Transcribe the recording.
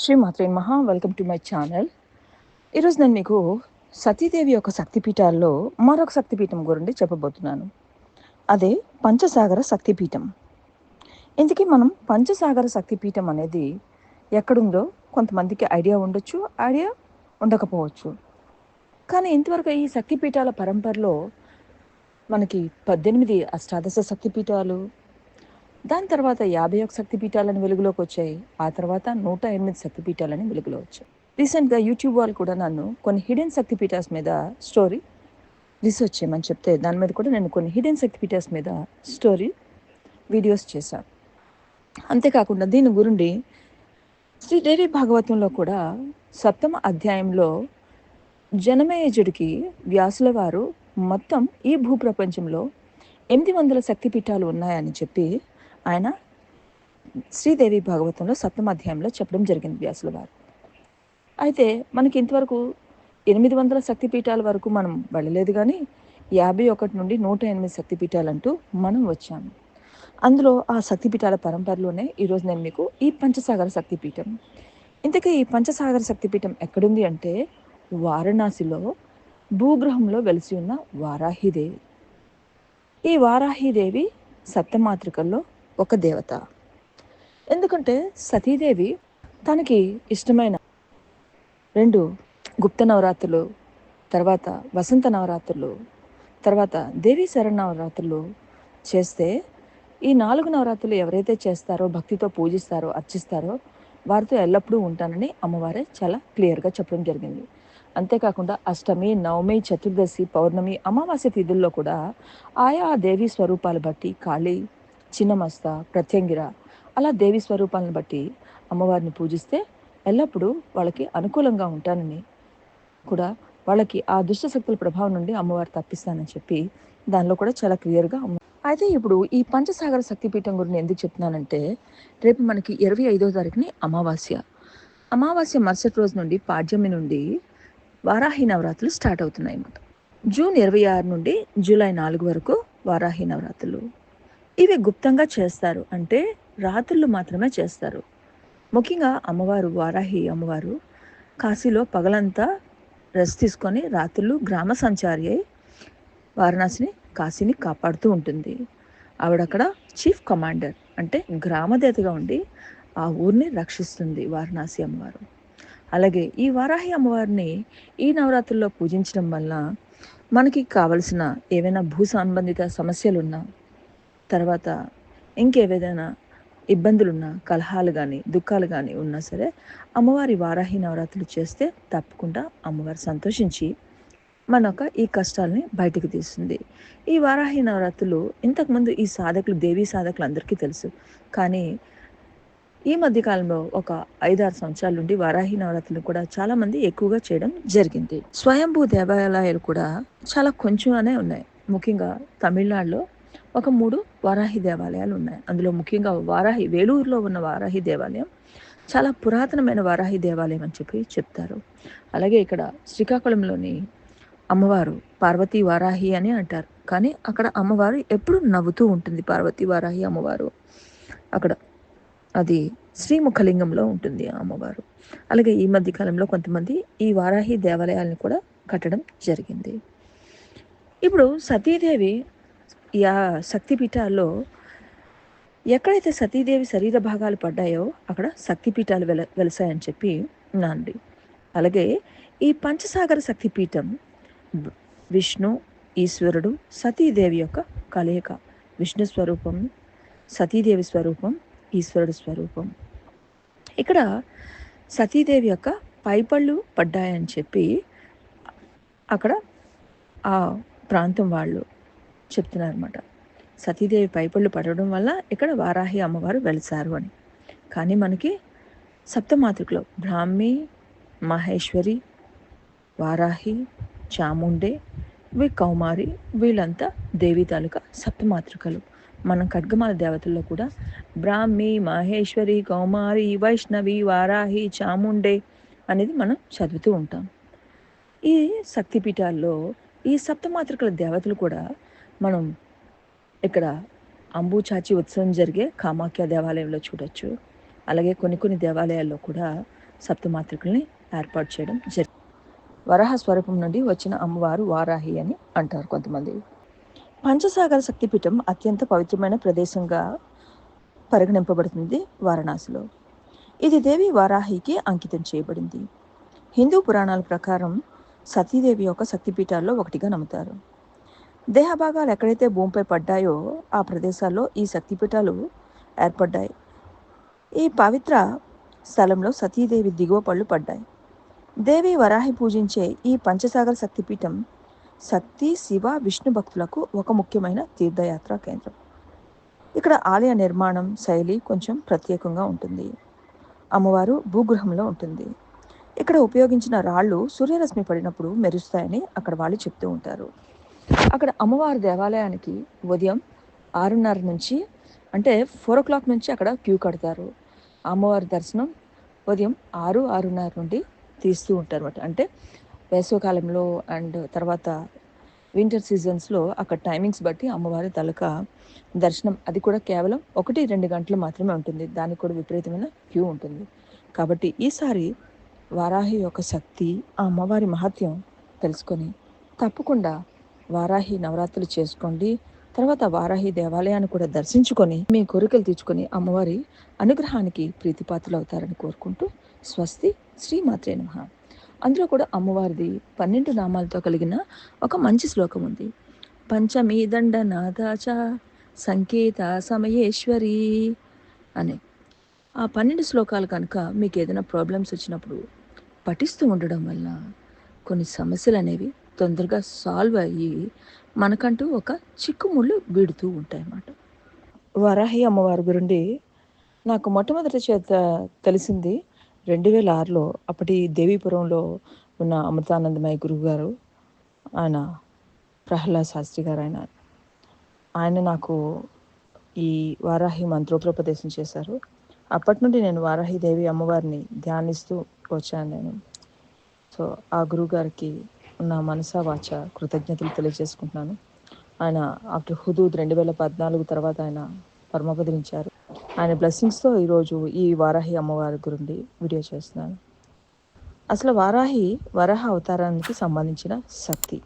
శ్రీ మాత్రే మహా welcome to my channel ఈరోజు నేను మీకు సతీదేవి యొక్క శక్తిపీఠాల్లో మరొక శక్తిపీఠం గురించి చెప్పబోతున్నాను. అదే పంచసాగర శక్తిపీఠం. ఇందుకే మనం పంచసాగర శక్తిపీఠం అనేది ఎక్కడుందో కొంతమందికి ఐడియా ఉండొచ్చు ఐడియా ఉండకపోవచ్చు. కానీ ఇంతవరకు ఈ శక్తిపీఠాల పరంపరలో మనకి పద్దెనిమిది అష్టాదశ శక్తిపీఠాలు దాని తర్వాత యాభై ఒక శక్తిపీఠాలని వెలుగులోకి వచ్చాయి. ఆ తర్వాత నూట ఎనిమిది శక్తిపీఠాలని వెలుగులో వచ్చాయి. రీసెంట్గా యూట్యూబ్ వాళ్ళు కూడా నన్ను కొన్ని హిడెన్ శక్తిపీఠాస్ మీద స్టోరీ రీసెర్చ్ చేయమని చెప్తే దాని మీద కూడా నేను కొన్ని హిడెన్ శక్తిపీఠాస్ మీద స్టోరీ వీడియోస్ చేశాను. అంతేకాకుండా దీని గురించి శ్రీదేవి భాగవతంలో కూడా సప్తమ అధ్యాయంలో జనమేయజుడికి వ్యాసుల వారు మొత్తం ఈ భూప్రపంచంలో ఎనిమిది వందల శక్తిపీఠాలు ఉన్నాయని చెప్పి ఆయన శ్రీదేవి భాగవతంలో సప్తమ అధ్యాయంలో చెప్పడం జరిగింది వ్యాసుల వారు. అయితే మనకి ఇంతవరకు ఎనిమిది వందల శక్తిపీఠాల వరకు మనం వెళ్ళలేదు కానీ యాభై ఒకటి నుండి నూట ఎనిమిది శక్తిపీఠాలంటూ మనం వచ్చాము. అందులో ఆ శక్తిపీఠాల పరంపరలోనే ఈరోజు నేను మీకు ఈ పంచసాగర శక్తిపీఠం. ఇంతకీ ఈ పంచసాగర శక్తిపీఠం ఎక్కడుంది అంటే వారణాసిలో భూగ్రహంలో వెలిసి ఉన్న వారాహిదేవి ఈ వారాహిదేవి సప్తమాతృకల్లో ఒక దేవత. ఎందుకంటే సతీదేవి తనకి ఇష్టమైన రెండు గుప్త నవరాత్రులు తర్వాత వసంత నవరాత్రులు తర్వాత దేవీ శరణవరాత్రులు చేస్తే ఈ నాలుగు నవరాత్రులు ఎవరైతే చేస్తారో భక్తితో పూజిస్తారో అర్చిస్తారో వారితో ఎల్లప్పుడూ ఉంటానని అమ్మవారే చాలా క్లియర్గా చెప్పడం జరిగింది. అంతేకాకుండా అష్టమి నవమి చతుర్దశి పౌర్ణమి అమావాస్య తిథుల్లో కూడా ఆయా దేవీ స్వరూపాలు బట్టి కాళీ చిన్నమస్త ప్రత్యంగిర. అలా దేవి స్వరూపాలను బట్టి అమ్మవారిని పూజిస్తే ఎల్లప్పుడూ వాళ్ళకి అనుకూలంగా ఉంటానని కూడా వాళ్ళకి ఆ దుష్ట శక్తుల ప్రభావం నుండి అమ్మవారు తప్పిస్తానని చెప్పి దానిలో కూడా చాలా క్లియర్గా అయితే ఇప్పుడు ఈ పంచసాగర శక్తిపీఠం గురించి ఎందుకు చెప్తున్నానంటే రేపు మనకి ఇరవై ఐదో తారీఖుని అమావాస్య. అమావాస్య మరుసటి రోజు నుండి పాడ్యమి నుండి వారాహి నవరాత్రులు స్టార్ట్ అవుతున్నాయి అన్నమాట జూన్ ఇరవై ఆరు నుండి జూలై నాలుగు వరకు వారాహి నవరాత్రులు. ఇవి గుప్తంగా చేస్తారు. అంటే రాత్రులు మాత్రమే చేస్తారు. ముఖ్యంగా అమ్మవారు వారాహి అమ్మవారు కాశీలో పగలంతా రెస్ట్ తీసుకొని రాత్రులు గ్రామ సంచారి అయి వారణాసిని కాశీని కాపాడుతూ ఉంటుంది. ఆవిడక్కడ చీఫ్ కమాండర్ అంటే గ్రామదేవతగా ఉండి ఆ ఊరిని రక్షిస్తుంది వారణాసి అమ్మవారు. అలాగే ఈ వారాహి అమ్మవారిని ఈ నవరాత్రుల్లో పూజించడం వల్ల మనకి కావలసిన ఏవైనా భూ సంబంధిత సమస్యలున్నా తర్వాత ఇంకేవేదైనా ఇబ్బందులున్నా కలహాలు కానీ దుఃఖాలు కానీ ఉన్నా సరే అమ్మవారి వారాహి నవరాత్రులు చేస్తే తప్పకుండా అమ్మవారు సంతోషించి మన యొక్క ఈ కష్టాలని బయటకు తీస్తుంది. ఈ వారాహి నవరాత్రులు ఇంతకుముందు ఈ సాధకులు దేవీ సాధకులు అందరికీ తెలుసు. కానీ ఈ మధ్యకాలంలో ఒక ఐదారు సంవత్సరాల నుండి వారాహి నవరాత్రులు కూడా చాలా మంది ఎక్కువగా చేయడం జరిగింది. స్వయంభూ దేవాలయాలు కూడా చాలా కొంచెంగానే ఉన్నాయి. ముఖ్యంగా తమిళనాడులో ఒక మూడు వారాహి దేవాలయాలు ఉన్నాయి. అందులో ముఖ్యంగా వారాహి వేలూరులో ఉన్న వారాహి దేవాలయం చాలా పురాతనమైన వారాహి దేవాలయం అని చెప్పి చెప్తారు. అలాగే ఇక్కడ శ్రీకాకుళంలోని అమ్మవారు పార్వతీ వారాహి అని అంటారు. కానీ అక్కడ అమ్మవారు ఎప్పుడు నవ్వుతూ ఉంటుంది. పార్వతీ వారాహి అమ్మవారు అక్కడ అది శ్రీముఖలింగంలో ఉంటుంది ఆ అమ్మవారు. అలాగే ఈ మధ్య కాలంలో కొంతమంది ఈ వారాహి దేవాలయాలను కూడా కట్టడం జరిగింది. ఇప్పుడు సతీదేవి ఆ శక్తిపీఠాల్లో ఎక్కడైతే సతీదేవి శరీర భాగాలు పడ్డాయో అక్కడ శక్తిపీఠాలు వెల వెలసాయని చెప్పి ఉన్నానండి. అలాగే ఈ పంచసాగర శక్తిపీఠం విష్ణు ఈశ్వరుడు సతీదేవి యొక్క కలయిక. విష్ణు స్వరూపం సతీదేవి స్వరూపం ఈశ్వరుడు స్వరూపం. ఇక్కడ సతీదేవి యొక్క పైపళ్ళు పడ్డాయని చెప్పి అక్కడ ఆ ప్రాంతం వాళ్ళు చెప్తున్నారన్నమాట. సతీదేవి పైపళ్ళు పడడం వల్ల ఇక్కడ వారాహి అమ్మవారు వెలిసారు అని. కానీ మనకి సప్తమాతృకలో బ్రాహ్మి మహేశ్వరి వారాహి చాముండే వి కౌమారి వీళ్ళంతా దేవి తాలూకా సప్తమాతృకలు. మనం ఖడ్గమాల దేవతల్లో కూడా బ్రాహ్మి మహేశ్వరి కౌమారి వైష్ణవి వారాహి చాముండే అనేది మనం చదువుతూ ఉంటాం. ఈ శక్తిపీఠాల్లో ఈ సప్తమాతృకల దేవతలు కూడా మనం ఇక్కడ అంబుచాచి ఉత్సవం జరిగే కామాఖ్య దేవాలయంలో చూడొచ్చు. అలాగే కొన్ని కొన్ని దేవాలయాల్లో కూడా సప్తమాత్రికల్ని ఏర్పాటు చేయడం జరిగింది వరాహ స్వరూపం నుండి వచ్చిన అమ్మవారు వారాహి అని అంటారు కొంతమంది. పంచసాగర శక్తిపీఠం అత్యంత పవిత్రమైన ప్రదేశంగా పరిగణింపబడుతుంది వారణాసిలో. ఇది దేవి వారాహికి అంకితం చేయబడింది. హిందూ పురాణాల ప్రకారం సతీదేవి యొక్క శక్తిపీఠాల్లో ఒకటిగా నమ్ముతారు. దేహభాగాలు ఎక్కడైతే భూమిపై పడ్డాయో ఆ ప్రదేశాల్లో ఈ శక్తిపీఠాలు ఏర్పడ్డాయి. ఈ పవిత్ర స్థలంలో సతీదేవి దిగువ పళ్ళు పడ్డాయి. దేవి వరాహి పూజించే ఈ పంచసాగర శక్తిపీఠం శక్తి శివ విష్ణు భక్తులకు ఒక ముఖ్యమైన తీర్థయాత్ర కేంద్రం. ఇక్కడ ఆలయ నిర్మాణం శైలి కొంచెం ప్రత్యేకంగా ఉంటుంది. అమ్మవారు భూగృహంలో ఉంటుంది. ఇక్కడ ఉపయోగించిన రాళ్ళు సూర్యరశ్మి పడినప్పుడు మెరుస్తాయని అక్కడ వాళ్ళు చెప్తూ ఉంటారు. అక్కడ అమ్మవారి దేవాలయానికి ఉదయం ఆరున్నర నుంచి అంటే ఫోర్ ఓ క్లాక్ నుంచి అక్కడ క్యూ కడతారు. అమ్మవారి దర్శనం ఉదయం ఆరు ఆరున్నర నుండి తీస్తూ ఉంటారు అనమాట అంటే వేసవకాలంలో అండ్ తర్వాత వింటర్ సీజన్స్లో అక్కడ టైమింగ్స్ బట్టి అమ్మవారి తలక దర్శనం అది కూడా కేవలం ఒకటి రెండు గంటలు మాత్రమే ఉంటుంది. దానికి కూడా విపరీతమైన క్యూ ఉంటుంది. కాబట్టి ఈసారి వారాహి యొక్క శక్తి ఆ అమ్మవారి మహత్యం తెలుసుకొని తప్పకుండా వారాహి నవరాత్రులు చేసుకోండి. తర్వాత వారాహి దేవాలయాన్ని కూడా దర్శించుకొని మీ కోరికలు తీర్చుకొని అమ్మవారి అనుగ్రహానికి ప్రీతిపాత్రలు అవుతారని కోరుకుంటూ స్వస్తి శ్రీమాత్రే నమ. అందులో కూడా అమ్మవారిది పన్నెండు నామాలతో కలిగిన ఒక మంచి శ్లోకం ఉంది. పంచమీ దండ నాదాచ సంకేత సమయేశ్వరి అని. ఆ పన్నెండు శ్లోకాలు కనుక మీకు ఏదైనా ప్రాబ్లమ్స్ వచ్చినప్పుడు పఠిస్తూ ఉండడం వల్ల కొన్ని సమస్యలు అనేవి తొందరగా సాల్వ్ అయ్యి మనకంటూ ఒక చిక్కుముళ్ళు వీడుతూ ఉంటాయి అన్నమాట వరాహి అమ్మవారి గురండి నాకు మొట్టమొదటి చేత తెలిసింది రెండు వేల ఆరులో అప్పటి దేవీపురంలో ఉన్న అమృతానందమయ గురువు గారు ఆయన ప్రహ్లాద్ శాస్త్రి గారు ఆయన. ఆయన నాకు ఈ వారాహి మంత్రోపదేశం చేశారు. అప్పటి నుండి నేను వారాహి దేవి అమ్మవారిని ధ్యానిస్తూ వచ్చాను నేను. సో ఆ గురువు గారికి నా మనసా వాచ కృతజ్ఞతలు తెలియజేసుకుంటున్నాను. ఆయన ఆఫ్టర్ హుదూద్ రెండు వేల పద్నాలుగు తర్వాత ఆయన పరమపదించారు. ఆయన బ్లెస్సింగ్స్తో ఈరోజు ఈ వారాహి అమ్మవారి గురించి వీడియో చేస్తున్నాను. అసలు వారాహి వరాహ అవతారానికి సంబంధించిన శక్తి.